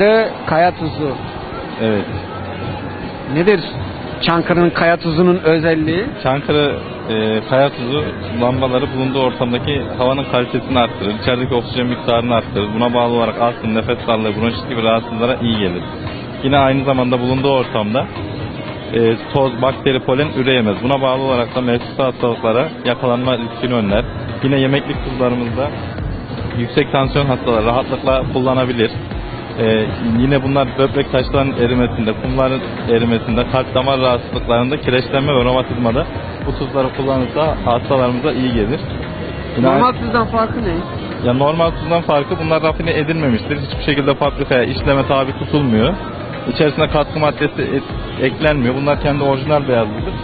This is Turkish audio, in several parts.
Ve Kaya tuzu. Evet. Nedir Çankırı'nın kaya tuzunun özelliği? Çankırı e, kaya tuzu lambaları bulunduğu ortamdaki havanın kalitesini arttırır. İçerideki oksijen miktarını arttırır. Buna bağlı olarak astım, nefes darlığı, bronşit gibi rahatsızlara iyi gelir. Yine aynı zamanda bulunduğu ortamda e, toz, bakteri, polen üreyemez. Buna bağlı olarak da mevsimsel hastalıklara yakalanma riskini önler. Yine yemeklik tuzlarımızda yüksek tansiyon hastaları rahatlıkla kullanabilir. Ee, yine bunlar böbrek taşlarının erimesinde, kumların erimesinde, kalp damar rahatsızlıklarında, kireçlenme ve romatizmada bu tuzları kullanırsa hastalarımıza iyi gelir. Yine Normal tuzdan farkı ne? ya normal tuzdan farkı bunlar rafine edilmemiştir. Hiçbir şekilde fabrikaya işleme tabi tutulmuyor. İçerisine katkı maddesi et- eklenmiyor. Bunlar kendi orijinal beyazlıdır.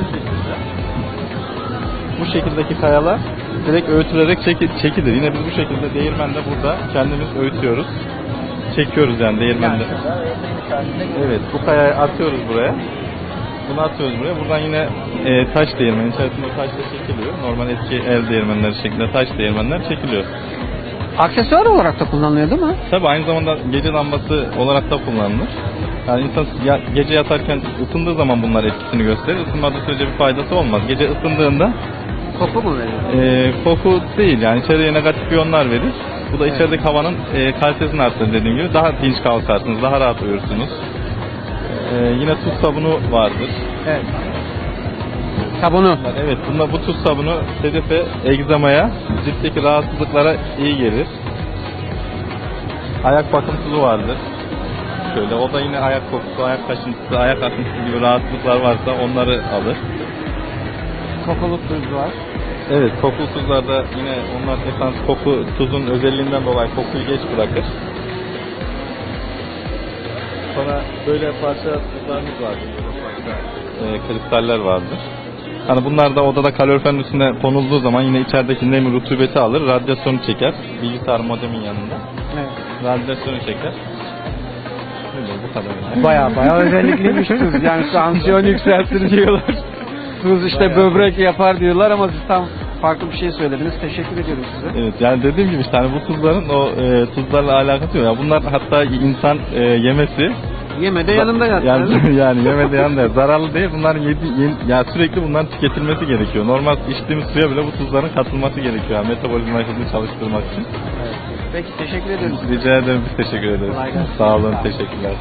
Bu şekildeki kayalar direkt öğütülerek çeki- çekilir. Yine biz bu şekilde değirmende burada kendimiz öğütüyoruz. Çekiyoruz yani değirmende. Evet bu kayayı atıyoruz buraya. Bunu atıyoruz buraya. Buradan yine e, taş değirmeni içerisinde taş da çekiliyor. Normal eski el değirmenleri şeklinde taş değirmenler çekiliyor. Aksesuar olarak da kullanılıyor değil mi? Tabi aynı zamanda gece lambası olarak da kullanılır. Yani insan ya- gece yatarken ısındığı zaman bunlar etkisini gösterir. Isınmadığı sürece bir faydası olmaz. Gece ısındığında Koku mu veriyor? e, koku değil yani içeriye negatif iyonlar verir. Bu da içerideki havanın e, kalitesini arttırır dediğim gibi. Daha dinç kalkarsınız, daha rahat uyursunuz. E, yine tuz sabunu vardır. Evet. Sabunu. Evet, bunda bu tuz sabunu sedefe, egzamaya, ciltteki rahatsızlıklara iyi gelir. Ayak bakım tuzu vardır. Şöyle, o da yine ayak kokusu, ayak kaşıntısı, ayak akıntısı gibi rahatsızlıklar varsa onları alır. Kokulu tuz var. Evet, kokulu tuzlarda yine onlar esans koku, tuzun özelliğinden dolayı kokuyu geç bırakır. Sonra böyle parça tuzlarımız vardır. E, kristaller vardır. Hani bunlar da odada kaloriferin üstüne konulduğu zaman yine içerideki nemi rutubeti alır, radyasyonu çeker. Bilgisayar modemin yanında. Evet. Radyasyonu çeker. Öyle bu kadar. yani. Baya baya özellikliymiş tuz. Yani tansiyon yükseltir diyorlar. Tuz işte Bayağı. böbrek yapar diyorlar ama siz tam farklı bir şey söylediniz. Teşekkür ediyorum size. Evet yani dediğim gibi işte hani bu tuzların o e, tuzlarla alakası yok. Ya bunlar hatta insan e, yemesi Yeme de yanında yat. Yani, yani yemede yanında zararlı değil. Bunların yedi, yeni- ya sürekli bunların tüketilmesi gerekiyor. Normal içtiğimiz suya bile bu tuzların katılması gerekiyor. Yani metabolizma hızını çalıştırmak için. Peki teşekkür ediyorum. Rica ederim. Biz teşekkür ederiz. Sağ olun. Teşekkürler.